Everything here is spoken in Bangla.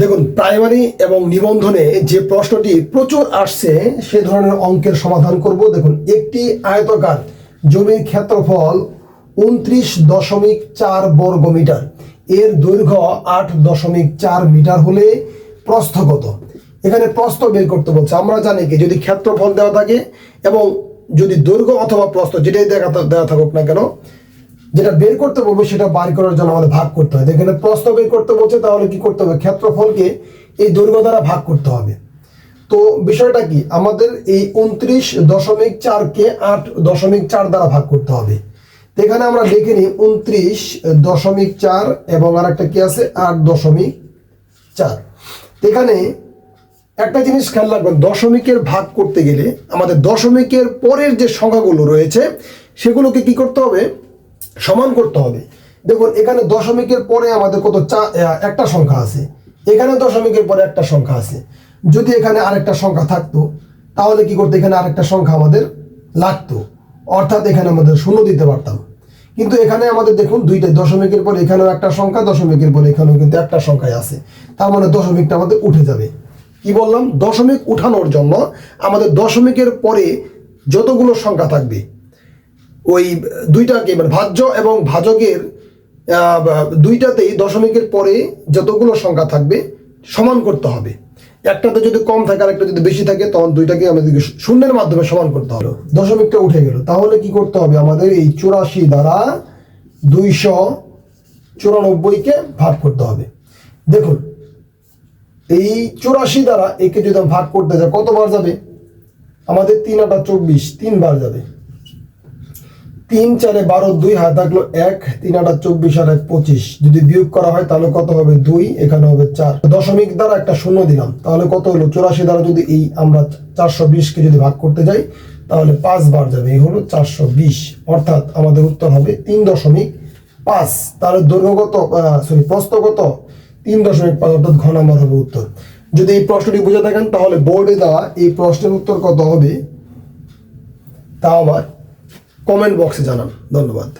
দেখুন প্রাইমারি এবং নিবন্ধনে যে প্রশ্নটি প্রচুর আসছে, সে ধরনের অঙ্কের সমাধান করব। দেখুন, একটি আয়তকার জমির ক্ষেত্রফল উনত্রিশ দশমিক চার বর্গ মিটার। এর দৈর্ঘ্য আট দশমিক চার মিটার হলে প্রস্থ কত এখানে প্রস্থ বের করতে বলছে। আমরা জানি কি, যদি ক্ষেত্রফল দেওয়া থাকে এবং যদি দৈর্ঘ্য অথবা প্রস্থ যেটাই দেখা দেওয়া থাকুক না কেন যেটা বের করতে বলব, সেটা বার করার জন্য আমাদের ভাগ করতে হয়। এখানে প্রশ্ন বের করতে বলছে, তাহলে কি করতে হবে? ক্ষেত্রফলকে এই দৈর্ঘ্য দ্বারা ভাগ করতে হবে। তো বিষয়টা কি? আমাদের এই উনত্রিশ দশমিক চারকে আট দশমিক চার দ্বারা ভাগ করতে হবে। এখানে আমরা লিখে নিই, উনত্রিশ দশমিক চার এবং আর একটা কি আছে? আট দশমিক চার। এখানে একটা জিনিস খেয়াল রাখবেন, দশমিকের ভাগ করতে গেলে আমাদের দশমিকের পরের যে সংখ্যাগুলো রয়েছে, সেগুলোকে কি করতে হবে? সমান করতে হবে। দেখুন, এখানে দশমিকের পরে আমাদের কত চা একটা সংখ্যা আছে। এখানে দশমিকের পরে একটা সংখ্যা আছে। যদি এখানে আরেকটা সংখ্যা থাকতো, তাহলে কি করতে এখানে আরেকটা সংখ্যা আমাদের লাগতো। অর্থাৎ এখানে আমাদের শূন্য দিতে পারতাম। কিন্তু এখানে আমাদের দেখুন দুইটা দশমিকের পরে এখানেও একটা সংখ্যা, দশমিকের পরে এখানেও কিন্তু একটা সংখ্যাই আছে। তার মানে দশমিকটা আমাদের উঠে যাবে। কি বললাম? দশমিক উঠানোর জন্য আমাদের দশমিকের পরে যতগুলো সংখ্যা থাকবে ওই দুইটাকে মানে ভাজ্য এবং ভাজকের দুইটাতেই দশমিকের পরে যতগুলো সংখ্যা থাকবে সমান করতে হবে। একটাতে যদি কম থাকে আর একটা যদি বেশি থাকে, তখন দুইটাকে আমাদেরকে শূন্যের মাধ্যমে সমান করতে হবে। দশমিকটা উঠে গেল। তাহলে কি করতে হবে? আমাদের এই চুরাশি দ্বারা দুইশো চুরানব্বইকে ভাগ করতে হবে। দেখুন, এই চুরাশি দ্বারা একে যদি ভাগ করতে যাই কতবার যাবে? আমাদের তিন আটা চব্বিশ, তিনবার যাবে। তিন চারে বারো, দুই হাত থাকল এক, তিন আটা চব্বিশ আর এক পঁচিশ। যদি বিয়োগ করা হয়, তাহলে কত হবে দুই, এখানে হবে চার। দশমিক দ্বারা একটা শূন্য দিলাম, তাহলে কত হলো? চুরাশি দ্বারা যদি এই আমরা চারশো বিশকে যদি ভাগ করতে যাই, তাহলে পাঁচ বার যাবে। এই হলো চারশো বিশ। অর্থাৎ আমাদের উত্তর হবে তিন দশমিক পাঁচ। তাহলে দৈর্ঘ্যগত সরি প্রস্তগত তিন দশমিক পাঁচ, অর্থাৎ ঘ নাম্বার হবে উত্তর। যদি এই প্রশ্নটি বুঝে থাকেন, তাহলে বোর্ডে দেওয়া এই প্রশ্নের উত্তর কত হবে? তা আমার কমেন্ট বক্সে জানান। ধন্যবাদ।